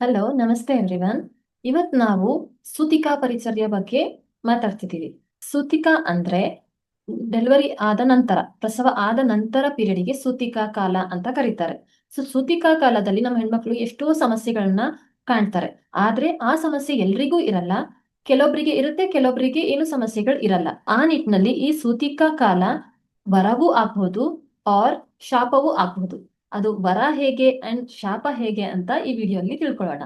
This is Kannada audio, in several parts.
ಹಲೋ ನಮಸ್ತೆ ಎವ್ರಿವನ್ ಇವತ್ ನಾವು ಸೂತಿಕಾ ಪರಿಚರ್ಯ ಬಗ್ಗೆ ಮಾತಾಡ್ತಿದ್ದೀವಿ. ಸೂತಿಕಾ ಅಂದ್ರೆ ಡೆಲಿವರಿ ಆದ ನಂತರ, ಪ್ರಸವ ಆದ ನಂತರ ಪೀರಿಯಡ್ಗೆ ಸೂತಿಕಾ ಕಾಲ ಅಂತ ಕರೀತಾರೆ. ಸೊ ಸೂತಿಕಾ ಕಾಲದಲ್ಲಿ ನಮ್ಮ ಹೆಣ್ಮಕ್ಳು ಎಷ್ಟೋ ಸಮಸ್ಯೆಗಳನ್ನ ಕಾಣ್ತಾರೆ. ಆದ್ರೆ ಆ ಸಮಸ್ಯೆ ಎಲ್ರಿಗೂ ಇರಲ್ಲ. ಕೆಲವೊಬ್ರಿಗೆ ಇರುತ್ತೆ, ಕೆಲವೊಬ್ರಿಗೆ ಏನು ಸಮಸ್ಯೆಗಳು ಇರಲ್ಲ. ಆ ನಿಟ್ಟಿನಲ್ಲಿ ಈ ಸೂತಿಕಾ ಕಾಲ ವರವೂ ಆಗ್ಬಹುದು ಆರ್ ಶಾಪವೂ ಆಗ್ಬಹುದು ಅದು ವರ ಹೇಗೆ ಅಂಡ್ ಶಾಪ ಹೇಗೆ ಅಂತ ಈ ವಿಡಿಯೋಲಿ ತಿಳ್ಕೊಳ್ಳೋಣ.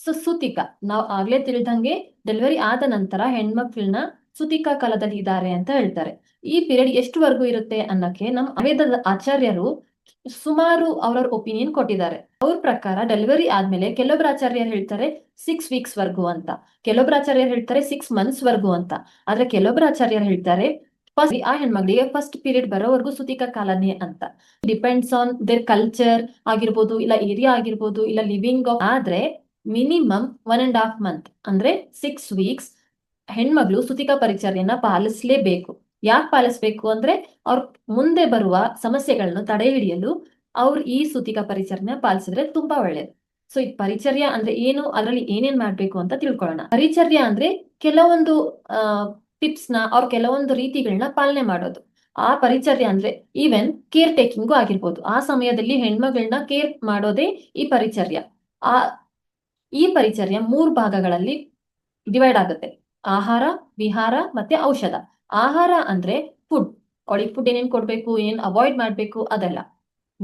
ಸೊ ಸುತಿಕಾ, ನಾವು ಆಗ್ಲೇ ತಿಳಿದಂಗೆ ಡೆಲಿವರಿ ಆದ ನಂತರ ಹೆಣ್ಮಕ್ಳನ್ನ ಸುತಿಕಾ ಕಾಲದಲ್ಲಿ ಇದ್ದಾರೆ ಅಂತ ಹೇಳ್ತಾರೆ. ಈ ಪೀರಿಯಡ್ ಎಷ್ಟುವರೆಗೂ ಇರುತ್ತೆ ಅನ್ನಕ್ಕೆ ನಮ್ಮ ವೇದದ ಆಚಾರ್ಯರು ಸುಮಾರು ಅವ್ರವ್ರ ಒಪಿನಿಯನ್ ಕೊಟ್ಟಿದ್ದಾರೆ. ಅವ್ರ ಪ್ರಕಾರ ಡೆಲಿವರಿ ಆದ್ಮೇಲೆ ಕೆಲವೊಬ್ರು ಆಚಾರ್ಯರು ಹೇಳ್ತಾರೆ ಸಿಕ್ಸ್ ವೀಕ್ಸ್ ವರ್ಗು ಅಂತ. ಕೆಲವೊಬ್ರು ಆಚಾರ್ಯರು ಹೇಳ್ತಾರೆ ಸಿಕ್ಸ್ ಮಂತ್ಸ್ ವರ್ಗು ಅಂತ. ಆದ್ರೆ ಕೆಲವೊಬ್ರು ಆಚಾರ್ಯರು ಹೇಳ್ತಾರೆ ಫಸ್ಟ್, ಆ ಹೆಣ್ಮಕ್ಳಿಗೆ ಫಸ್ಟ್ ಪೀರಿಯಡ್ ಬರೋವರೆಗೂ ಸುತಿಕ ಕಾಲನೇ ಅಂತ. ಡಿಪೆಂಡ್ಸ್ ಆನ್ ದೇರ್ ಕಲ್ಚರ್ ಆಗಿರ್ಬೋದು, ಇಲ್ಲ ಏರಿಯಾ ಆಗಿರ್ಬೋದು, ಇಲ್ಲ ಲಿವಿಂಗ್ ಆದ್ರೆ minimum one and half month ಅಂದ್ರೆ ಸಿಕ್ಸ್ ವೀಕ್ಸ್ ಹೆಣ್ಮಗಳು ಸುತಿಕ ಪರಿಚರ್ಯನ ಪಾಲಿಸಲೇಬೇಕು. ಯಾಕೆ ಪಾಲಿಸ್ಬೇಕು ಅಂದ್ರೆ, ಅವ್ರ ಮುಂದೆ ಬರುವ ಸಮಸ್ಯೆಗಳನ್ನು ತಡೆ ಹಿಡಿಯಲು ಅವ್ರು ಈ ಸುತಿಕ ಪರಿಚರ್ಯನ ಪಾಲಿಸಿದ್ರೆ ತುಂಬಾ ಒಳ್ಳೇದು. ಸೊ ಈ ಪರಿಚರ್ಯ ಅಂದ್ರೆ ಏನು, ಅದರಲ್ಲಿ ಏನೇನ್ ಮಾಡ್ಬೇಕು ಅಂತ ತಿಳ್ಕೊಳ್ಳೋಣ. ಪರಿಚರ್ಯ ಅಂದ್ರೆ ಕೆಲವೊಂದು ಟಿಪ್ಸ್ನ ಅವ್ರ ಕೆಲವೊಂದು ರೀತಿಗಳನ್ನ ಪಾಲನೆ ಮಾಡೋದು. ಆ ಪರಿಚರ್ಯ ಅಂದ್ರೆ ಈವನ್ ಕೇರ್ ಟೇಕಿಂಗು ಆಗಿರ್ಬೋದು. ಆ ಸಮಯದಲ್ಲಿ ಹೆಣ್ಮಗಳನ್ನ ಕೇರ್ ಮಾಡೋದೇ ಈ ಪರಿಚರ್ಯ. ಆ, ಈ ಪರಿಚರ್ಯ ಮೂರ್ ಭಾಗಗಳಲ್ಲಿ ಡಿವೈಡ್ ಆಗುತ್ತೆ. ಆಹಾರ, ವಿಹಾರ ಮತ್ತೆ ಔಷಧ. ಆಹಾರ ಅಂದ್ರೆ ಫುಡ್ ಅವಳಿಗೆ ಫುಡ್ ಏನೇನ್ ಕೊಡ್ಬೇಕು, ಏನ್ ಅವಾಯ್ಡ್ ಮಾಡ್ಬೇಕು ಅದೆಲ್ಲ.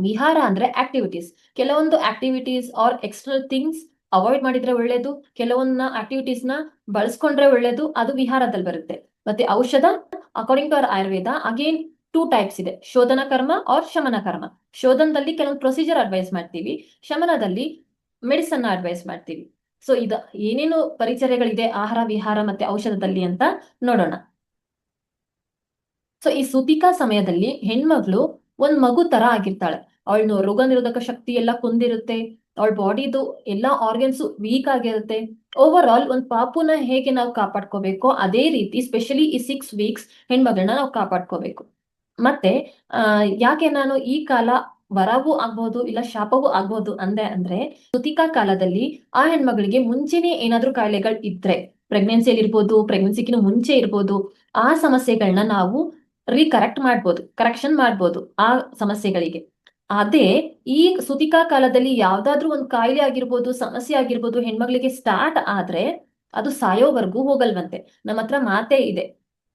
ವಿಹಾರ ಅಂದ್ರೆ ಆಕ್ಟಿವಿಟೀಸ್ ಕೆಲವೊಂದು activities or external things avoid ಮಾಡಿದ್ರೆ ಒಳ್ಳೇದು ಕೆಲವೊಂದ ಆಕ್ಟಿವಿಟೀಸ್ನ ಬಳಸ್ಕೊಂಡ್ರೆ ಒಳ್ಳೇದು, ಅದು ವಿಹಾರದಲ್ಲಿ ಬರುತ್ತೆ. ಮತ್ತೆ ಔಷಧ according to our Ayurveda again two types ಇದೆ. ಶೋಧನ ಕರ್ಮ ಆರ್ ಶಮನ ಕರ್ಮ. ಶೋಧನದಲ್ಲಿ ಕೆಲವೊಂದು ಪ್ರೊಸೀಜರ್ ಅಡ್ವೈಸ್ ಮಾಡ್ತೀವಿ, ಶಮನದಲ್ಲಿ ಮೆಡಿಸನ್ ಅಡ್ವೈಸ್ ಮಾಡ್ತೀವಿ. ಸೊ ಇದ ಏನೇನು ಪರಿಚರ್ಯಗಳಿದೆ, ಆಹಾರ, ವಿಹಾರ ಮತ್ತೆ ಔಷಧದಲ್ಲಿ ಅಂತ ನೋಡೋಣ. ಸೊ ಈ ಸುತಿಕಾ ಸಮಯದಲ್ಲಿ ಹೆಣ್ಮಗಳು ಒಂದ್ ಮಗು ತರ ಆಗಿರ್ತಾಳೆ. ಅವಳ ರೋಗ ನಿರೋಧಕ ಶಕ್ತಿ ಎಲ್ಲ ಕುಂದಿರುತ್ತೆ ಅವಳ ಬಾಡಿದು ಎಲ್ಲಾ ಆರ್ಗನ್ಸ್ ವೀಕ್ ಆಗಿರುತ್ತೆ. ಓವರ್ ಆಲ್ ಒಂದ್ ಪಾಪುನ ಹೇಗೆ ನಾವು ಕಾಪಾಡ್ಕೋಬೇಕು ಅದೇ ರೀತಿ ಸ್ಪೆಷಲಿ ಈ ಸಿಕ್ಸ್ ವೀಕ್ಸ್ ಹೆಣ್ಮಗಳನ್ನ ನಾವು ಕಾಪಾಡ್ಕೋಬೇಕು. ಮತ್ತೆ, ಆ, ಯಾಕೆ ನಾನು ಈ ಕಾಲ ವರವೂ ಆಗ್ಬಹುದು ಇಲ್ಲ ಶಾಪವೂ ಆಗ್ಬಹುದು ಅಂದೆ ಅಂದ್ರೆ ಋತಿಕಾ ಕಾಲದಲ್ಲಿ ಆ ಹೆಣ್ಮಗಳಿಗೆ ಮುಂಚೆನೆ ಏನಾದ್ರೂ ಕಾಯಿಲೆಗಳು ಇದ್ರೆ ಪ್ರೆಗ್ನೆನ್ಸಿಯಲ್ಲಿ ಇರ್ಬೋದು ಪ್ರೆಗ್ನೆನ್ಸಿಗಿನ ಮುಂಚೆ ಇರ್ಬೋದು, ಆ ಸಮಸ್ಯೆಗಳನ್ನ ನಾವು ರೀಕರೆಕ್ಟ್ ಮಾಡ್ಬೋದು ಕರೆಕ್ಷನ್ ಮಾಡ್ಬೋದು ಆ ಸಮಸ್ಯೆಗಳಿಗೆ. ಅದೇ ಈ ಸುತಿಕಾ ಕಾಲದಲ್ಲಿ ಯಾವ್ದಾದ್ರೂ ಒಂದು ಕಾಯಿಲೆ ಆಗಿರ್ಬೋದು, ಸಮಸ್ಯೆ ಆಗಿರ್ಬೋದು, ಹೆಣ್ಮಗಳಿಗೆ ಸ್ಟಾರ್ಟ್ ಆದ್ರೆ ಅದು ಸಾಯೋವರೆಗೂ ಹೋಗಲ್ವಂತೆ. ನಮ್ಮ ಹತ್ರ ಮಾತೇ ಇದೆ.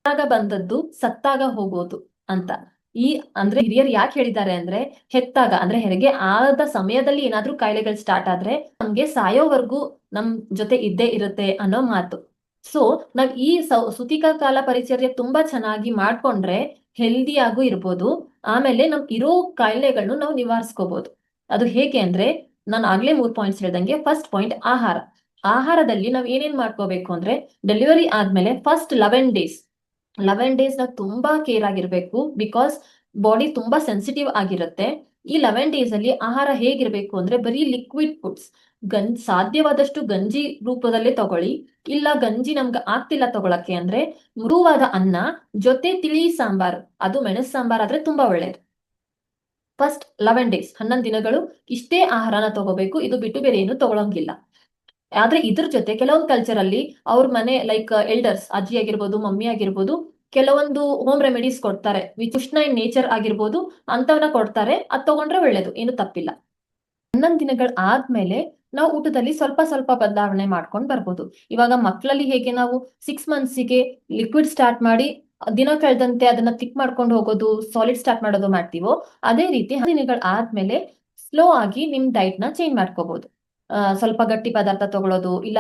ಆಗ ಬಂದದ್ದು ಸತ್ತಾಗ ಹೋಗೋದು ಅಂತ. ಈ ಅಂದ್ರೆ ಹಿರಿಯರು ಯಾಕೆ ಹೇಳಿದ್ದಾರೆ ಅಂದ್ರೆ ಹೆತ್ತಾಗ ಅಂದ್ರೆ ಹೆರಿಗೆ ಆದ ಸಮಯದಲ್ಲಿ ಏನಾದ್ರೂ ಕಾಯಿಲೆಗಳು ಸ್ಟಾರ್ಟ್ ಆದ್ರೆ ನಮ್ಗೆ ಸಾಯೋವರೆಗೂ ನಮ್ ಜೊತೆ ಇದ್ದೇ ಇರುತ್ತೆ ಅನ್ನೋ ಮಾತು. ಸೊ ನಾವ್ ಈ ಸುತಿಕಾ ಕಾಲ ಪರಿಚರ್ಯ ತುಂಬಾ ಚೆನ್ನಾಗಿ ಮಾಡ್ಕೊಂಡ್ರೆ ಹೆಲ್ದಿ ಹೆಲ್ದಿಯಾಗೂ ಇರ್ಬೋದು. ಆಮೇಲೆ ನಮ್ ಇರೋ ಕಾಯಿಲೆಗಳನ್ನು ನಾವು ನಿವಾರಿಸ್ಕೋಬಹುದು ಅದು ಹೇಗೆ ಅಂದ್ರೆ, ನಾನು ಆಗ್ಲೇ ಮೂರ್ ಪಾಯಿಂಟ್ಸ್ ಹೇಳ್ದಂಗೆ ಫಸ್ಟ್ ಪಾಯಿಂಟ್ ಆಹಾರ. ಆಹಾರದಲ್ಲಿ ನಾವ್ ಏನೇನ್ ಮಾಡ್ಕೋಬೇಕು ಅಂದ್ರೆ ಡೆಲಿವರಿ ಆದ್ಮೇಲೆ first eleven days eleven days ನಾವು ತುಂಬಾ ಕೇರ್ ಆಗಿರ್ಬೇಕು ಬಿಕಾಸ್ ಬಾಡಿ ತುಂಬಾ ಸೆನ್ಸಿಟಿವ್ ಆಗಿರುತ್ತೆ. ಈ ಲೆವೆನ್ ಡೇಸ್ ಅಲ್ಲಿ ಆಹಾರ ಹೇಗಿರ್ಬೇಕು ಅಂದ್ರೆ, ಬರೀ ಲಿಕ್ವಿಡ್ ಫುಡ್ಸ್ ಗಂಜ್ ಸಾಧ್ಯವಾದಷ್ಟು ಗಂಜಿ ರೂಪದಲ್ಲೇ ತಗೊಳ್ಳಿ. ಇಲ್ಲ ಗಂಜಿ ನಮ್ಗೆ ಆಗ್ತಿಲ್ಲ ತಗೊಳಕ್ಕೆ ಅಂದ್ರೆ ಮೃದುವಾದ ಅನ್ನ, ಜೊತೆ ತಿಳಿ ಸಾಂಬಾರ್, ಅದು ಮೆಣಸ್ ಸಾಂಬಾರ್ ಆದ್ರೆ ತುಂಬಾ ಒಳ್ಳೇದು. ಫಸ್ಟ್ ಲೆವೆನ್ ಡೇಸ್, ಹನ್ನೊಂದು ದಿನಗಳು ಇಷ್ಟೇ ಆಹಾರನ ತಗೋಬೇಕು. ಇದು ಬಿಟ್ಟು ಬೇರೆ ಏನು ತಗೊಳಂಗಿಲ್ಲ. ಆದ್ರೆ ಇದ್ರ ಜೊತೆ ಕೆಲವೊಂದು ಕಲ್ಚರ್ ಅಲ್ಲಿ ಅವ್ರ ಮನೆ ಲೈಕ್ ಎಲ್ಡರ್ಸ್ ಅಜ್ಜಿ ಆಗಿರ್ಬೋದು, ಮಮ್ಮಿ ಆಗಿರ್ಬೋದು, ಕೆಲವೊಂದು ಹೋಮ್ ರೆಮಿಡೀಸ್ ಕೊಡ್ತಾರೆ. ವಿಚ್ ಉಷ್ಣ ಇನ್ ನೇಚರ್ ಆಗಿರ್ಬೋದು ಅಂತವನ್ನ ಕೊಡ್ತಾರೆ. ಅದ್ ತಗೊಂಡ್ರೆ ಒಳ್ಳೇದು, ಏನು ತಪ್ಪಿಲ್ಲ. ಹನ್ನೊಂದು ದಿನಗಳ ಆದ್ಮೇಲೆ ನಾವು ಊಟದಲ್ಲಿ ಸ್ವಲ್ಪ ಸ್ವಲ್ಪ ಬದಲಾವಣೆ ಮಾಡ್ಕೊಂಡು ಬರ್ಬೋದು. ಇವಾಗ ಮಕ್ಕಳಲ್ಲಿ ಹೇಗೆ ನಾವು ಸಿಕ್ಸ್ ಮಂತ್ಸಿಗೆ ಲಿಕ್ವಿಡ್ ಸ್ಟಾರ್ಟ್ ಮಾಡಿ ದಿನ ಕಳೆದಂತೆ ಅದನ್ನ ತಿಕ್ ಮಾಡ್ಕೊಂಡು ಹೋಗೋದು ಸಾಲಿಡ್ ಸ್ಟಾರ್ಟ್ ಮಾಡೋದು ಮಾಡ್ತೀವೋ, ಅದೇ ರೀತಿ ದಿನಗಳ ಆದ್ಮೇಲೆ ಸ್ಲೋ ಆಗಿ ನಿಮ್ ಡೈಟ್ನ ಚೇಂಜ್ ಮಾಡ್ಕೋಬಹುದು ಸ್ವಲ್ಪ ಗಟ್ಟಿ ಪದಾರ್ಥ ತಗೊಳ್ಳೋದು ಇಲ್ಲ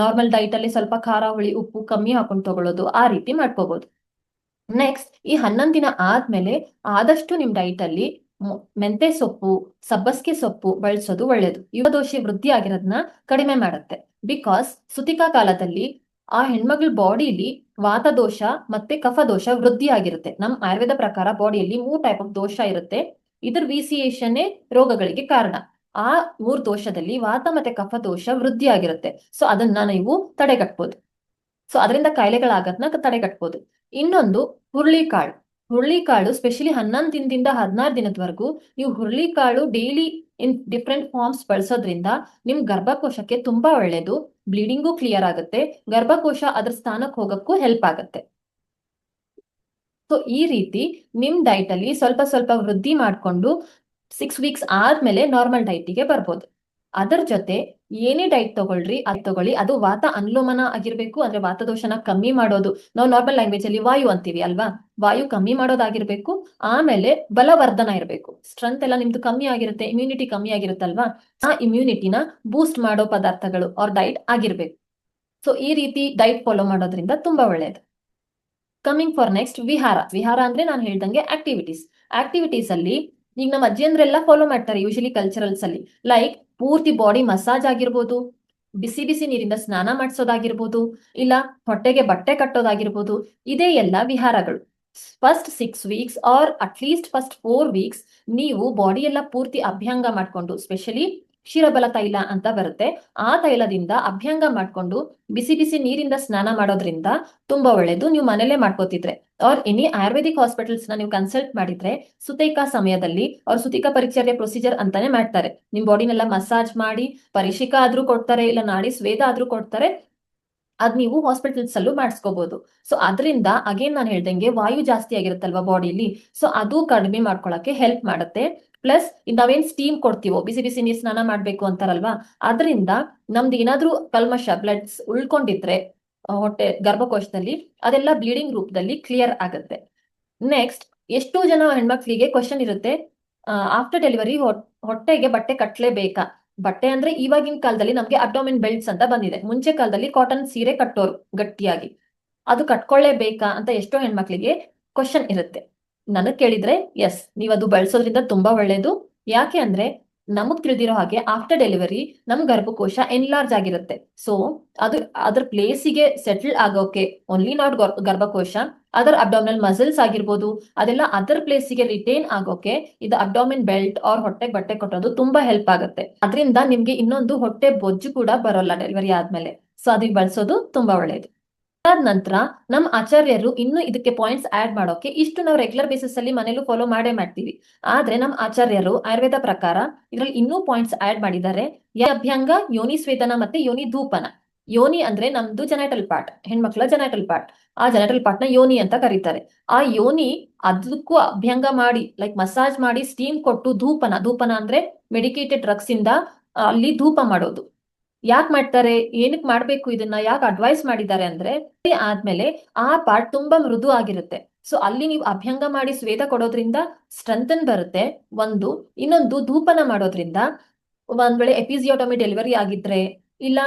ನಾರ್ಮಲ್ ಡೈಟ್ ಅಲ್ಲಿ ಸ್ವಲ್ಪ ಖಾರ, ಹುಳಿ, ಉಪ್ಪು ಕಮ್ಮಿ ಹಾಕೊಂಡು ತಗೊಳ್ಳೋದು ಆ ರೀತಿ ಮಾಡ್ಕೋಬಹುದು ನೆಕ್ಸ್ಟ್ ಈ ಹನ್ನೊಂದ್ ದಿನ ಆದ್ಮೇಲೆ ಆದಷ್ಟು ನಿಮ್ ಡೈಟ್ ಅಲ್ಲಿ ಮೆಂತೆ ಸೊಪ್ಪು, ಸಬ್ಬಸ್ಗೆ ಸೊಪ್ಪು ಬಳಸೋದು ಒಳ್ಳೇದು. ಯುವದೋಷಿ ವೃದ್ಧಿ ಆಗಿರೋದನ್ನ ಕಡಿಮೆ ಮಾಡುತ್ತೆ. ಬಿಕಾಸ್ ಸುತಿಕಾ ಕಾಲದಲ್ಲಿ ಆ ಹೆಣ್ಮಗಳ ಬಾಡಿಲಿ ವಾತ ದೋಷ ಮತ್ತೆ ಕಫದೋಷ ವೃದ್ಧಿ ಆಗಿರುತ್ತೆ. ನಮ್ಮ ಆಯುರ್ವೇದ ಪ್ರಕಾರ ಬಾಡಿಯಲ್ಲಿ ಮೂರ್ ಟೈಪ್ ಆಫ್ ದೋಷ ಇರುತ್ತೆ. ಇದ್ರ ವಿಸಿಯೇಷನ್ನೇ ರೋಗಗಳಿಗೆ ಕಾರಣ. ಆ ಮೂರ್ ದೋಷದಲ್ಲಿ ವಾತ ಮತ್ತೆ ಕಫ ದೋಷ ವೃದ್ಧಿ ಆಗಿರುತ್ತೆ. ಸೊ ಅದನ್ನ ನೀವು ತಡೆಗಟ್ಬೋದು. ಸೊ ಅದರಿಂದ ಕಾಯಿಲೆಗಳಾಗದ್ನ ತಡೆಗಟ್ಬೋದು. ಇನ್ನೊಂದು ಹುರುಳಿಕಾಳು. ಹುರುಳಿಕಾಳು ಸ್ಪೆಷಲಿ ಹನ್ನೊಂದು ದಿನದಿಂದ ಹದಿನಾರು ದಿನದವರೆಗೂ, ನೀವು ಹುರುಳಿಕಾಳು ಡೈಲಿ ಇನ್ ಡಿಫ್ರೆಂಟ್ ಫಾರ್ಮ್ಸ್ ಬಳಸೋದ್ರಿಂದ ನಿಮ್ ಗರ್ಭಕೋಶಕ್ಕೆ ತುಂಬಾ ಒಳ್ಳೇದು ಬ್ಲೀಡಿಂಗು ಕ್ಲಿಯರ್ ಆಗುತ್ತೆ, ಗರ್ಭಕೋಶ ಅದ್ರ ಸ್ಥಾನಕ್ಕೆ ಹೋಗಕ್ಕೂ ಹೆಲ್ಪ್ ಆಗುತ್ತೆ. ಸೊ ಈ ರೀತಿ ನಿಮ್ ಡೈಟ್ ಅಲ್ಲಿ ಸ್ವಲ್ಪ ಸ್ವಲ್ಪ ವೃದ್ಧಿ ಮಾಡ್ಕೊಂಡು ಸಿಕ್ಸ್ ವೀಕ್ಸ್ ಆದ್ಮೇಲೆ ನಾರ್ಮಲ್ ಡೈಟಿಗೆ ಬರ್ಬೋದು. ಅದರ ಜೊತೆ ಏನೇ ಡೈಟ್ ತಗೊಳ್ರಿ, ಅದ್ ತಗೊಳ್ಳಿ. ಅದು ವಾತ ಅನುಲೋಮನ ಆಗಿರ್ಬೇಕು, ಅಂದ್ರೆ ವಾತದೋಷನ ಕಮ್ಮಿ ಮಾಡೋದು. ನಾವು ನಾರ್ಮಲ್ ಲ್ಯಾಂಗ್ವೇಜ್ ಅಲ್ಲಿ ವಾಯು ಅಂತೀವಿ ಅಲ್ವಾ? ವಾಯು ಕಮ್ಮಿ ಮಾಡೋದಾಗಿರ್ಬೇಕು, ಆಮೇಲೆ ಬಲವರ್ಧನ ಇರಬೇಕು. ಸ್ಟ್ರೆಂತ್ ಎಲ್ಲ ನಿಮ್ದು ಕಮ್ಮಿ ಆಗಿರುತ್ತೆ ಇಮ್ಯುನಿಟಿ ಕಮ್ಮಿ ಆಗಿರುತ್ತಲ್ವಾ? ಆ ಇಮ್ಯುನಿಟಿನ ಬೂಸ್ಟ್ ಮಾಡೋ ಪದಾರ್ಥಗಳು ಅವ್ರ ಡೈಟ್ ಆಗಿರ್ಬೇಕು. ಸೊ ಈ ರೀತಿ ಡೈಟ್ ಫಾಲೋ ಮಾಡೋದ್ರಿಂದ ತುಂಬಾ ಒಳ್ಳೇದು. ಕಮಿಂಗ್ ಫಾರ್ ನೆಕ್ಸ್ಟ್ ವಿಹಾರ. ವಿಹಾರ ಅಂದ್ರೆ ನಾನು ಹೇಳ್ದಂಗೆ ಆಕ್ಟಿವಿಟೀಸ್ ಆಕ್ಟಿವಿಟೀಸ್ ಅಲ್ಲಿ ಈಗ ನಮ್ಮ ಅಜ್ಜಿಯಂದ್ರೆಲ್ಲ ಫಾಲೋ ಮಾಡ್ತಾರೆ ಯೂಶಲಿ ಕಲ್ಚರಲ್ಸ್ ಅಲ್ಲಿ. ಲೈಕ್ ಪೂರ್ತಿ ಬಾಡಿ ಮಸಾಜ್ ಆಗಿರ್ಬೋದು, ಬಿಸಿ ಬಿಸಿ ನೀರಿಂದ ಸ್ನಾನ ಮಾಡಿಸೋದಾಗಿರ್ಬೋದು, ಇಲ್ಲ ಹೊಟ್ಟೆಗೆ ಬಟ್ಟೆ ಕಟ್ಟೋದಾಗಿರ್ಬೋದು, ಇದೇ ಎಲ್ಲ ವಿಹಾರಗಳು. First six weeks or at least first four weeks ನೀವು ಬಾಡಿ ಎಲ್ಲ ಪೂರ್ತಿ ಅಭ್ಯಂಗ ಮಾಡ್ಕೊಂಡು ಸ್ಪೆಷಲಿ ಕ್ಷೀರಬಲ ತೈಲ ಅಂತ ಬರುತ್ತೆ. ಆ ತೈಲದಿಂದ ಅಭ್ಯಂಗ ಮಾಡ್ಕೊಂಡು ಬಿಸಿ ಬಿಸಿ ನೀರಿಂದ ಸ್ನಾನ ಮಾಡೋದ್ರಿಂದ ತುಂಬಾ ಒಳ್ಳೇದು. ನೀವು ಮನೇಲೆ ಮಾಡ್ಕೋತಿದ್ರೆ. ಆರ್ ಎನಿ ಆಯುರ್ವೇದಿಕ್ ಹಾಸ್ಪಿಟಲ್ಸ್ನ ನೀವು ಕನ್ಸಲ್ಟ್ ಮಾಡಿದ್ರೆ ಸುತೈಕ ಸಮಯದಲ್ಲಿ ಅವ್ರ ಸುತಿಕ ಪರಿಚರ್ಯ ಪ್ರೊಸೀಜರ್ ಅಂತಾನೆ ಮಾಡ್ತಾರೆ. ನಿಮ್ ಬಾಡಿನೆಲ್ಲ ಮಸಾಜ್ ಮಾಡಿ, ಪರಿಶಿಕ ಆದ್ರೂ ಕೊಡ್ತಾರೆ, ಇಲ್ಲ ನಾಡಿ ಸ್ವೇದ ಆದ್ರೂ ಕೊಡ್ತಾರೆ, ಅದ್ ನೀವು ಹಾಸ್ಪಿಟಲ್ಸ್ ಅಲ್ಲೂ ಮಾಡಿಸ್ಕೋಬಹುದು ಸೊ ಅದರಿಂದ ಅಗೇನ್ ನಾನು ಹೇಳ್ದಂಗೆ ವಾಯು ಜಾಸ್ತಿ ಆಗಿರುತ್ತಲ್ವಾ ಬಾಡಿಲಿ ಸೊ ಅದು ಕಡಿಮೆ ಮಾಡ್ಕೊಳಕ್ಕೆ ಹೆಲ್ಪ್ ಮಾಡುತ್ತೆ. ಪ್ಲಸ್ ನಾವೇನ್ ಸ್ಟೀಮ್ ಕೊಡ್ತೀವೋ, ಬಿಸಿ ಬಿಸಿ ನೀರ್ ಸ್ನಾನ ಮಾಡ್ಬೇಕು ಅಂತಾರಲ್ವಾ? ಅದರಿಂದ ನಮ್ದು ಏನಾದ್ರೂ ಕಲ್ಮಶ ಬ್ಲಡ್ಸ್ ಉಳ್ಕೊಂಡಿದ್ರೆ ಹೊಟ್ಟೆ, ಗರ್ಭಕೋಶದಲ್ಲಿ ಅದೆಲ್ಲ ಬ್ಲೀಡಿಂಗ್ ರೂಪದಲ್ಲಿ ಕ್ಲಿಯರ್ ಆಗುತ್ತೆ. ನೆಕ್ಸ್ಟ್ ಎಷ್ಟೋ ಜನ ಹೆಣ್ಮಕ್ಳಿಗೆ ಕ್ವಶನ್ ಇರುತ್ತೆ ಆಫ್ಟರ್ ಡೆಲಿವರಿ ಹೊಟ್ಟೆಗೆ ಬಟ್ಟೆ ಕಟ್ಲೇಬೇಕಾ? ಬಟ್ಟೆ ಅಂದ್ರೆ ಇವಾಗಿನ ಕಾಲದಲ್ಲಿ ನಮ್ಗೆ ಅಬ್ಡೋಮಿನ್ ಬೆಲ್ಟ್ಸ್ ಅಂತ ಬಂದಿದೆ. ಮುಂಚೆ ಕಾಲದಲ್ಲಿ ಕಾಟನ್ ಸೀರೆ ಕಟ್ಟೋರು ಗಟ್ಟಿಯಾಗಿ. ಅದು ಕಟ್ಕೊಳ್ಳೇಬೇಕಾ ಅಂತ ಎಷ್ಟೋ ಹೆಣ್ಮಕ್ಳಿಗೆ ಕ್ವಶನ್ ಇರುತ್ತೆ. ನನಗ್ ಕೇಳಿದ್ರೆ ಎಸ್ ನೀವು ಅದು ಬಳಸೋದ್ರಿಂದ ತುಂಬಾ ಒಳ್ಳೇದು. ಯಾಕೆ ಅಂದ್ರೆ, ನಮಗ್ ತಿಳಿದಿರೋ ಹಾಗೆ ಆಫ್ಟರ್ ಡೆಲಿವರಿ ನಮ್ ಗರ್ಭಕೋಶ ಎನ್ಲಾರ್ಜ್ ಆಗಿರುತ್ತೆ. ಸೊ ಅದು, ಅದ್ರ ಪ್ಲೇಸಿಗೆ ಸೆಟಲ್ ಆಗೋಕೆ ಓನ್ಲಿ ನಾಟ್ ಗರ್ಭಕೋಶ, ಅದರ್ ಅಬ್ಡಾಮಿನಲ್ ಮಸಲ್ಸ್ ಆಗಿರ್ಬೋದು, ಅದೆಲ್ಲ ಅದರ್ ಪ್ಲೇಸಿಗೆ ರಿಟೈನ್ ಆಗೋಕೆ ಇದು ಅಬ್ಡಾಮಿನ್ ಬೆಲ್ಟ್ ಅವ್ರ ಹೊಟ್ಟೆಗೆ ಬಟ್ಟೆ ಕೊಟ್ಟೋದು ತುಂಬಾ ಹೆಲ್ಪ್ ಆಗುತ್ತೆ. ಅದರಿಂದ ನಿಮ್ಗೆ ಇನ್ನೊಂದು ಹೊಟ್ಟೆ ಬೊಜ್ಜು ಕೂಡ ಬರೋಲ್ಲ ಡೆಲಿವರಿ ಆದ್ಮೇಲೆ. ಸೊ ಅದಕ್ಕೆ ಬಳಸೋದು ತುಂಬಾ ಒಳ್ಳೇದು. ನಂತರ ನಮ್ಮ ಆಚಾರ್ಯರು ಇನ್ನು ಇದಕ್ಕೆ ಪಾಯಿಂಟ್ಸ್ ಆಡ್ ಮಾಡೋಕೆ ಇಷ್ಟು ನಾವು ರೆಗ್ಯುಲರ್ ಬೇಸಿಸ್ ಅಲ್ಲಿ ಮನೇಲೂ ಫಾಲೋ ಮಾಡೇ ಮಾಡ್ತೀವಿ. ಆದ್ರೆ ನಮ್ಮ ಆಚಾರ್ಯರು ಆಯುರ್ವೇದ ಪ್ರಕಾರ ಇದ್ರಲ್ಲಿ ಇನ್ನೂ ಪಾಯಿಂಟ್ಸ್ ಆಡ್ ಮಾಡಿದ್ದಾರೆ. ಅಭ್ಯಂಗ, ಯೋನಿ ಸ್ವೇದನ ಮತ್ತೆ ಯೋನಿ ಧೂಪನ. ಯೋನಿ ಅಂದ್ರೆ ನಮ್ದು ಜೆನೆಟಲ್ ಪಾರ್ಟ್ ಹೆಣ್ಮಕ್ಳ ಜೆನೆಟಲ್ ಪಾರ್ಟ್ ಆ ಜೆನೆಟಲ್ ಪಾರ್ಟ್ನ ಯೋನಿ ಅಂತ ಕರೀತಾರೆ. ಆ ಯೋನಿ ಅದಕ್ಕೂ ಅಭ್ಯಂಗ ಮಾಡಿ ಲೈಕ್ ಮಸಾಜ್ ಮಾಡಿ ಸ್ಟೀಮ್ ಕೊಟ್ಟು ಧೂಪನ ಧೂಪನ ಅಂದ್ರೆ ಮೆಡಿಕೇಟೆಡ್ ಡ್ರಗ್ಸ್ ಇಂದ ಅಲ್ಲಿ ಧೂಪ ಮಾಡೋದು. ಯಾಕೆ ಮಾಡ್ತಾರೆ? ಏನಕ್ಕೆ ಮಾಡ್ಬೇಕು ಇದನ್ನ? ಯಾಕೆ ಅಡ್ವೈಸ್ ಮಾಡಿದ್ದಾರೆ ಅಂದ್ರೆ ಆದ್ಮೇಲೆ ಆ ಪಾರ್ಟ್ ತುಂಬಾ ಮೃದು ಆಗಿರುತ್ತೆ. ಸೊ ಅಲ್ಲಿ ನೀವು ಅಭ್ಯಂಗ ಮಾಡಿ ಸ್ವೇದ ಕೊಡೋದ್ರಿಂದ ಸ್ಟ್ರೆಂಥನ್ ಬರುತ್ತೆ. ಒಂದು. ಇನ್ನೊಂದು, ಧೂಪನ ಮಾಡೋದ್ರಿಂದ ಒಂದ್ ವೇಳೆ ಎಪಿಸಿಯೋಟಮಿ ಡೆಲಿವರಿ ಆಗಿದ್ರೆ, ಇಲ್ಲ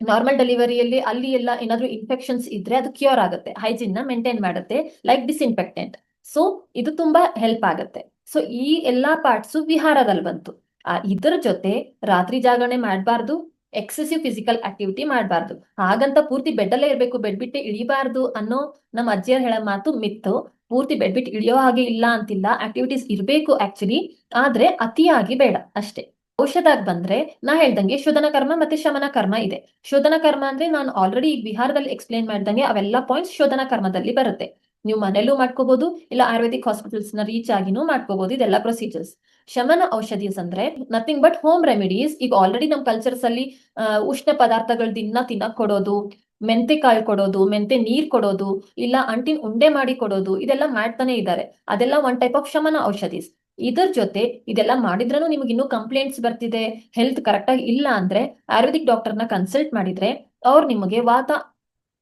ನಾರ್ಮಲ್ ಡೆಲಿವರಿಯಲ್ಲಿ ಅಲ್ಲಿ ಎಲ್ಲ ಏನಾದ್ರೂ ಇನ್ಫೆಕ್ಷನ್ಸ್ ಇದ್ರೆ ಅದು ಕ್ಯೂರ್ ಆಗುತ್ತೆ. ಹೈಜಿನ್ನ ಮೇಂಟೈನ್ ಮಾಡುತ್ತೆ ಲೈಕ್ ಡಿಸ್ಇನ್ಫೆಕ್ಟೆಂಟ್ ಸೊ ಇದು ತುಂಬಾ ಹೆಲ್ಪ್ ಆಗುತ್ತೆ. ಸೊ ಈ ಎಲ್ಲಾ ಪಾರ್ಟ್ಸು ವಿಹಾರದಲ್ಲಿ ಬಂತು. ಇದರ ಜೊತೆ ರಾತ್ರಿ ಜಾಗರಣೆ ಮಾಡಬಾರ್ದು. ಎಕ್ಸೆಸಿವ್ ಫಿಸಿಕಲ್ ಆಕ್ಟಿವಿಟಿ ಮಾಡಬಾರ್ದು. ಹಾಗಂತ ಪೂರ್ತಿ ಬೆಡ್ಡಲ್ಲೇ ಇರಬೇಕು ಬೆಡ್ ಬಿಟ್ಟೆ ಇಳಿಬಾರ್ದು ಅನ್ನೋ ನಮ್ಮ ಅಜ್ಜಿಯರ್ ಹೇಳೋ ಮಾತು ಮಿತ್ತು. ಪೂರ್ತಿ ಬೆಡ್ ಬಿಟ್ಟು ಇಳಿಯೋ ಹಾಗೆ ಇಲ್ಲ ಅಂತಿಲ್ಲ ಆಕ್ಟಿವಿಟೀಸ್ ಇರಬೇಕು ಆಕ್ಚುಲಿ ಆದ್ರೆ ಅತಿಯಾಗಿ ಬೇಡ ಅಷ್ಟೇ. ಔಷಧಾಗ್ ಬಂದ್ರೆ ನಾ ಹೇಳ್ದಂಗೆ ಶೋಧನ ಕರ್ಮ ಮತ್ತೆ ಶಮನ ಕರ್ಮ ಇದೆ. ಶೋಧನ ಕರ್ಮ ಅಂದ್ರೆ ನಾನು ಆಲ್ರೆಡಿ ಈಗ ಬಿಹಾರದಲ್ಲಿ ಎಕ್ಸ್ಪ್ಲೇನ್ ಮಾಡ್ದಂಗೆ ಅವೆಲ್ಲ ಪಾಯಿಂಟ್ಸ್ ಶೋಧನ ಕರ್ಮದಲ್ಲಿ ಬರುತ್ತೆ. ನೀವು ಮನೇಲೂ ಮಾಡ್ಕೋಬಹುದು ಇಲ್ಲ ಆಯುರ್ವೇದಿಕ್ ಹಾಸ್ಪಿಟಲ್ಸ್ನ ರೀಚ್ ಆಗಿನೂ ಮಾಡ್ಕೋಬಹುದು ಇದೆಲ್ಲ ಪ್ರೊಸೀಜರ್ಸ್ ಶಮನ ಔಷಧೀಸ್ ಅಂದ್ರೆ ನಥಿಂಗ್ ಬಟ್ ಹೋಮ್ ರೆಮಿಡೀಸ್ ಈಗ ಆಲ್ರೆಡಿ ನಮ್ ಕಲ್ಚರ್ಸ್ ಅಲ್ಲಿ ಉಷ್ಣ ಪದಾರ್ಥಗಳು ದಿನ ತಿನ್ನಕ್ ಕೊಡೋದು, ಮೆಂತೆ ಕಾಯಿ ಕೊಡೋದು, ಮೆಂತೆ ನೀರ್ ಕೊಡೋದು, ಇಲ್ಲ ಅಂಟಿನ ಉಂಡೆ ಮಾಡಿ ಕೊಡೋದು, ಇದೆಲ್ಲ ಮಾಡ್ತಾನೆ ಇದ್ದಾರೆ ಅದೆಲ್ಲ ಒನ್ ಟೈಪ್ ಆಫ್ ಶಮನ ಔಷಧೀಸ್. ಇದರ ಜೊತೆ ಇದೆಲ್ಲ ಮಾಡಿದ್ರೂ ನಿಮ್ಗೆ ಇನ್ನೂ ಕಂಪ್ಲೇಂಟ್ಸ್ ಬರ್ತಿದೆ ಹೆಲ್ತ್ ಕರೆಕ್ಟ್ ಆಗಿ ಇಲ್ಲ ಅಂದ್ರೆ ಆಯುರ್ವೇದಿಕ್ ಡಾಕ್ಟರ್ನ ಕನ್ಸಲ್ಟ್ ಮಾಡಿದ್ರೆ ಅವ್ರು ನಿಮಗೆ ವಾತ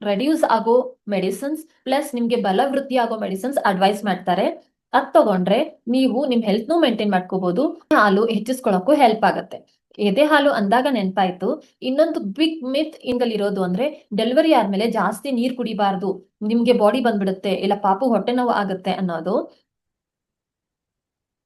ರೆಡ್ಯೂಸ್ ಆಗೋ ಮೆಡಿಸಿನ್ಸ್ ಪ್ಲಸ್ ನಿಮ್ಗೆ ಬಲವೃದ್ಧಿ ಆಗೋ ಮೆಡಿಸಿನ್ಸ್ ಅಡ್ವೈಸ್ ಮಾಡ್ತಾರೆ. ಅದ್ ತಗೊಂಡ್ರೆ ನೀವು ನಿಮ್ ಹೆಲ್ತ್ ನು ಮೇಂಟೈನ್ ಮಾಡ್ಕೋಬಹುದು ಹಾಲು ಹೆಚ್ಚಿಸ್ಕೊಳಕ್ಕೂ ಹೆಲ್ಪ್ ಆಗುತ್ತೆ. ಎದೆ ಹಾಲು ಅಂದಾಗ ನೆನಪಾಯ್ತು. ಇನ್ನೊಂದು ಬಿಗ್ ಮಿತ್ ಇಂಗಲ್ಲಿರೋದು ಅಂದ್ರೆ ಡೆಲಿವರಿ ಆದ್ಮೇಲೆ ಜಾಸ್ತಿ ನೀರ್ ಕುಡಿಬಾರ್ದು. ನಿಮ್ಗೆ ಬಾಡಿ ಬಂದ್ಬಿಡುತ್ತೆ, ಇಲ್ಲ ಪಾಪು ಹೊಟ್ಟೆ ನೋವು ಆಗುತ್ತೆ ಅನ್ನೋದು.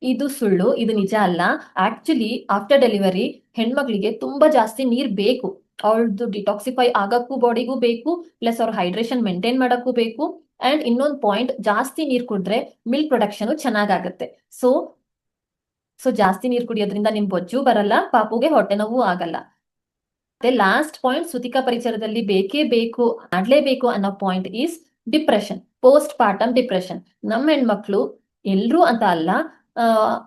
ಇದು ಸುಳ್ಳು, ಇದು ನಿಜ ಅಲ್ಲ. ಆಕ್ಚುಲಿ ಆಫ್ಟರ್ ಡೆಲಿವರಿ ಹೆಣ್ಮಗಳಿಗೆ ತುಂಬಾ ಜಾಸ್ತಿ ನೀರ್ ಬೇಕು. ಅವಳದು ಡಿಟಾಕ್ಸಿಫೈ ಆಗಕ್ಕೂ ಬಾಡಿಗೂ ಬೇಕು ಪ್ಲಸ್ ಅವ್ರ ಹೈಡ್ರೇಷನ್ ಮೇಂಟೈನ್ ಮಾಡಕ್ಕೂ ಬೇಕು. ಅಂಡ್ ಇನ್ನೊಂದು ಪಾಯಿಂಟ್ ಜಾಸ್ತಿ ನೀರ್ ಕುಡಿದ್ರೆ ಮಿಲ್ಕ್ ಪ್ರೊಡಕ್ಷನ್ ಚೆನ್ನಾಗಾಗತ್ತೆ. ಸೊ ಸೊ ಜಾಸ್ತಿ ನೀರ್ ಕುಡಿಯೋದ್ರಿಂದ ನಿಮ್ ಬೊಜ್ಜು ಬರಲ್ಲ, ಪಾಪುಗೆ ಹೊಟ್ಟೆ ನೋವು ಆಗಲ್ಲ. ಮತ್ತೆ ಲಾಸ್ಟ್ ಪಾಯಿಂಟ್ ಸುತಿಕ ಪರಿಚಯದಲ್ಲಿ ಬೇಕೇ ಬೇಕು ಆಡ್ಲೇಬೇಕು ಅನ್ನೋ point is depression postpartum depression ನಮ್ಮ ಹೆಣ್ಮಕ್ಳು ಎಲ್ರು ಅಂತ ಅಲ್ಲ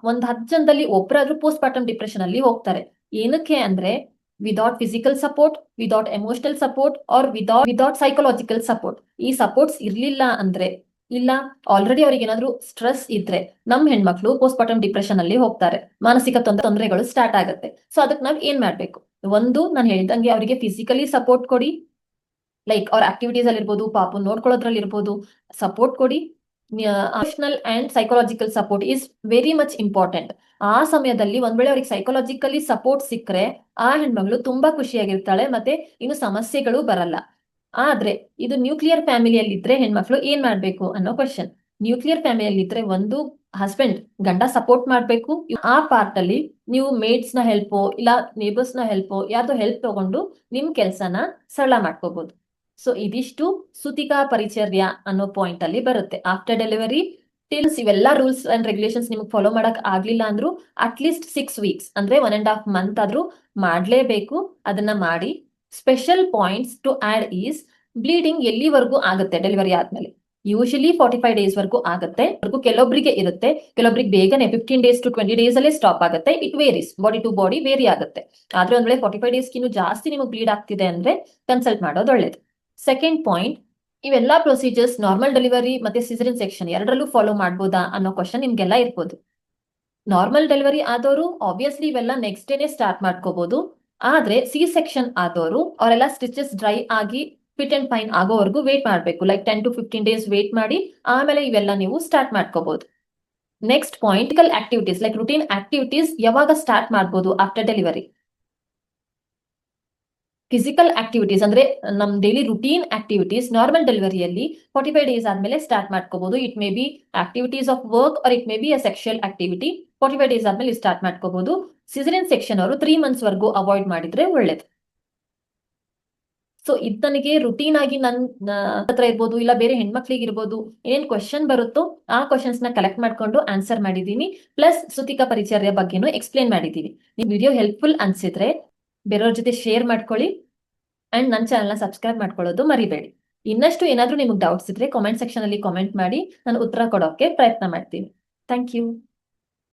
ಒಂದ್ ಹತ್ತು ಜನದಲ್ಲಿ ಒಬ್ಬರಾದ್ರೂ ಪೋಸ್ಟ್ ಪಾರ್ಟಮ್ ಡಿಪ್ರೆಷನ್ ಅಲ್ಲಿ ಹೋಗ್ತಾರೆ. ಏನಕ್ಕೆ ಅಂದ್ರೆ without physical support without emotional support or without without psychological support ಈ ಸಪೋರ್ಟ್ಸ್ ಇರ್ಲಿಲ್ಲ ಅಂದ್ರೆ, ಇಲ್ಲ ಆಲ್ರೆಡಿ ಅವ್ರಿಗೆ ಏನಾದ್ರು ಸ್ಟ್ರೆಸ್ ಇದ್ರೆ ನಮ್ ಹೆಣ್ಮಕ್ಳು ಪೋಸ್ಟ್ ಪಾರ್ಟಮ್ ಡಿಪ್ರೆಷನ್ ಅಲ್ಲಿ ಹೋಗ್ತಾರೆ. ಮಾನಸಿಕ ತೊಂದರೆ ತೊಂದರೆಗಳು ಸ್ಟಾರ್ಟ್ ಆಗುತ್ತೆ. ಸೊ ಅದಕ್ಕೆ ನಾವ್ ಏನ್ ಮಾಡ್ಬೇಕು? ಒಂದು, ನಾನು ಹೇಳಿದಂಗೆ ಅವರಿಗೆ ಫಿಸಿಕಲಿ ಸಪೋರ್ಟ್ ಕೊಡಿ. ಲೈಕ್ ಅವ್ರ ಆಕ್ಟಿವಿಟೀಸ್ ಅಲ್ಲಿ ಇರ್ಬೋದು, ಪಾಪು ನೋಡ್ಕೊಳ್ಳೋದ್ರಲ್ಲಿ ಇರ್ಬೋದು ಸಪೋರ್ಟ್ ಕೊಡಿ. Emotional and psychological support is very much important ಆ ಸಮಯದಲ್ಲಿ ಒಂದ್ ವೇಳೆ ಅವ್ರಿಗೆ ಸೈಕೊಲಾಜಿಕಲಿ ಸಪೋರ್ಟ್ ಸಿಕ್ಕರೆ, ಆ ಹೆಣ್ಮಗಳು ತುಂಬಾ ಖುಷಿಯಾಗಿರ್ತಾಳೆ ಮತ್ತೆ ಇನ್ನು ಸಮಸ್ಯೆಗಳು ಬರಲ್ಲ. ಆದ್ರೆ ಇದು ನ್ಯೂಕ್ಲಿಯರ್ ಫ್ಯಾಮಿಲಿಯಲ್ಲಿ ಇದ್ರೆ ಹೆಣ್ಮಕ್ಳು ಏನ್ ಮಾಡ್ಬೇಕು ಅನ್ನೋ ಕ್ವಶನ್ ನ್ಯೂಕ್ಲಿಯರ್ ಫ್ಯಾಮಿಲಿಯಲ್ಲಿ ಇದ್ರೆ ಒಂದು ಹಸ್ಬೆಂಡ್ ಗಂಡ ಸಪೋರ್ಟ್ ಮಾಡ್ಬೇಕು. ಆ ಪಾರ್ಟ್ ಅಲ್ಲಿ ನೀವು ಮೇಡ್ಸ್ನ ಹೆಲ್ಪೋ ಇಲ್ಲ ನೇಬರ್ಸ್ನ ಹೆಲ್ಪೋ ಯಾರ್ದೋ ಹೆಲ್ಪ್ ತಗೊಂಡು ನಿಮ್ ಕೆಲ್ಸನ ಸರಳ ಮಾಡ್ಕೋಬಹುದು ಸೊ ಇದಿಷ್ಟು ಸುತಿಕಾ ಪರಿಚರ್ಯ ಅನ್ನೋ ಪಾಯಿಂಟ್ ಅಲ್ಲಿ ಬರುತ್ತೆ. ಆಫ್ಟರ್ ಡೆಲಿವರಿ ಟಿಲ್ಸ್ ಇವೆಲ್ಲ ರೂಲ್ಸ್ ಅಂಡ್ ರೆಗ್ಯುಲೇಷನ್ಸ್ ನಿಮ್ಗೆ ಫಾಲೋ ಮಾಡಕ್ ಆಗ್ಲಿಲ್ಲ ಅಂದ್ರೂ ಅಟ್ಲೀಸ್ಟ್ ಸಿಕ್ಸ್ ವೀಕ್ಸ್ ಅಂದ್ರೆ ಒನ್ ಅಂಡ್ ಹಾಫ್ ಮಂತ್ ಆದ್ರೂ ಮಾಡ್ಲೇಬೇಕು. ಅದನ್ನ ಮಾಡಿ special points to add is bleeding ಎಲ್ಲಿವರೆಗೂ ಆಗುತ್ತೆ ಡೆಲಿವರಿ ಆದ್ಮೇಲೆ? ಯೂಶಲಿ ಫಾರ್ಟಿ ಫೈವ್ ಡೇಸ್ ವರೆಗೂ ಆಗುತ್ತೆ. ಕೆಲವೊಬ್ಬರಿಗೆ ಇರುತ್ತೆ. ಕೆಲವೊಬ್ಬರಿಗೆ ಬೇಗನೆ fifteen days to twenty days ಅಲ್ಲೇ ಸ್ಟಾಪ್ ಆಗುತ್ತೆ. It varies body to body vary ಆಗುತ್ತೆ. ಆದ್ರೆ ಒಂದ್ ವೇಳೆ ಫಾರ್ಟಿ ಫೈವ್ ಡೇಸ್ಗಿನ್ನೂ ಜಾಸ್ತಿ ನಿಮಗೆ ಬ್ಲೀಡ್ ಆಗ್ತಿದೆ ಅಂದ್ರೆ ಕನ್ಸಲ್ಟ್ ಮಾಡೋದು ಒಳ್ಳೇದು. ಸೆಕೆಂಡ್ ಪಾಯಿಂಟ್ ಇವೆಲ್ಲಾ ಪ್ರೊಸೀಜರ್ಸ್ ನಾರ್ಮಲ್ ಡೆಲಿವರಿ ಮತ್ತೆ ಸಿಸರಿನ್ ಸೆಕ್ಷನ್ ಎರಡರಲ್ಲೂ ಫಾಲೋ ಮಾಡ್ಬೋದಾ ಅನ್ನೋ ಕ್ವಶನ್ ನಿಮ್ಗೆಲ್ಲ ಇರ್ಬೋದು. ನಾರ್ಮಲ್ ಡೆಲಿವರಿ ಆದವರು ಆಬ್ವಿಯಸ್ಲಿ ಇವೆಲ್ಲ ನೆಕ್ಸ್ಟ್ ಡೇನೆ ಸ್ಟಾರ್ಟ್ ಮಾಡ್ಕೋಬಹುದು ಆದ್ರೆ ಸಿ ಸೆಕ್ಷನ್ ಆದವರು ಅವರೆಲ್ಲ ಸ್ಟಿಚಸ್ ಡ್ರೈ ಆಗಿ ಫಿಟ್ ಅಂಡ್ ಫೈನ್ ಆಗೋವರೆಗೂ ವೇಟ್ ಮಾಡಬೇಕು. Like ten to fifteen days wait ಮಾಡಿ ಆಮೇಲೆ ಇವೆಲ್ಲ ನೀವು ಸ್ಟಾರ್ಟ್ ಮಾಡ್ಕೋಬಹುದು next point activities like routine activities ಯಾವಾಗ ಸ್ಟಾರ್ಟ್ ಮಾಡ್ಬೋದು ಆಫ್ಟರ್ ಡೆಲಿವರಿ ಫಿಸಿಕಲ್ ಆಕ್ಟಿವಿಟೀಸ್ ಅಂದ್ರೆ ನಮ್ ಡೈಲಿ ರುಟೀನ್ ಆಕ್ಟಿವಿಟೀಸ್ ನಾರ್ಮಲ್ ಡೆಲಿವರಿಯಲ್ಲಿ ಫಾರ್ಟಿ ಫೈವ್ ಡೇಸ್ ಆದ್ಮೇಲೆ ಸ್ಟಾರ್ಟ್ ಮಾಡ್ಕೋಬಹುದು it may be activities of work or it may be a sexual activity forty five days ಆದ್ಮೇಲೆ ಸ್ಟಾರ್ಟ್ ಮಾಡ್ಕೋಬಹುದು ಸಿಸರಿನ್ ಸೆಕ್ಷನ್ ಅವರು ತ್ರೀ ಮಂತ್ಸ್ ವರೆಗೂ ಅವಾಯ್ಡ್ ಮಾಡಿದ್ರೆ ಒಳ್ಳೇದು. ಸೊ ಇದು ನನಗೆ ರುಟೀನ್ ಆಗಿ ನನ್ನ ಹತ್ರ ಇರ್ಬೋದು ಇಲ್ಲ ಬೇರೆ ಹೆಣ್ಮಕ್ಳಿಗೆ ಇರ್ಬೋದು ಏನೇನ್ ಕ್ವಶನ್ ಬರುತ್ತೋ ಆ ಕ್ವಶನ್ಸ್ನ ಕಲೆಕ್ಟ್ ಮಾಡ್ಕೊಂಡು ಆನ್ಸರ್ ಮಾಡಿದೀನಿ ಪ್ಲಸ್ ಸುತಿಕ ಪರಿಚರ್ಯ ಬಗ್ಗೆನೂ ಎಕ್ಸ್ಪ್ಲೇನ್ ಮಾಡಿದೀನಿ ನಿಮ್ ವಿಡಿಯೋ ಹೆಲ್ಪ್ಫುಲ್ ಅನ್ಸಿದ್ರೆ ಬೇರೆಯವ್ರ ಜೊತೆ ಶೇರ್ ಮಾಡ್ಕೊಳ್ಳಿ ಅಂಡ್ ನನ್ನ ಚಾನಲ್ನ ಸಬ್ಸ್ಕ್ರೈಬ್ ಮಾಡ್ಕೊಳ್ಳೋದು ಮರಿಬೇಡಿ. ಇನ್ನಷ್ಟು ಏನಾದರೂ ನಿಮಗೆ ಡೌಟ್ಸ್ ಇದ್ರೆ ಕಾಮೆಂಟ್ ಸೆಕ್ಷನ್ ಅಲ್ಲಿ ಕಾಮೆಂಟ್ ಮಾಡಿ, ನಾನು ಉತ್ತರ ಕೊಡೋಕೆ ಪ್ರಯತ್ನ ಮಾಡ್ತೀನಿ. Thank you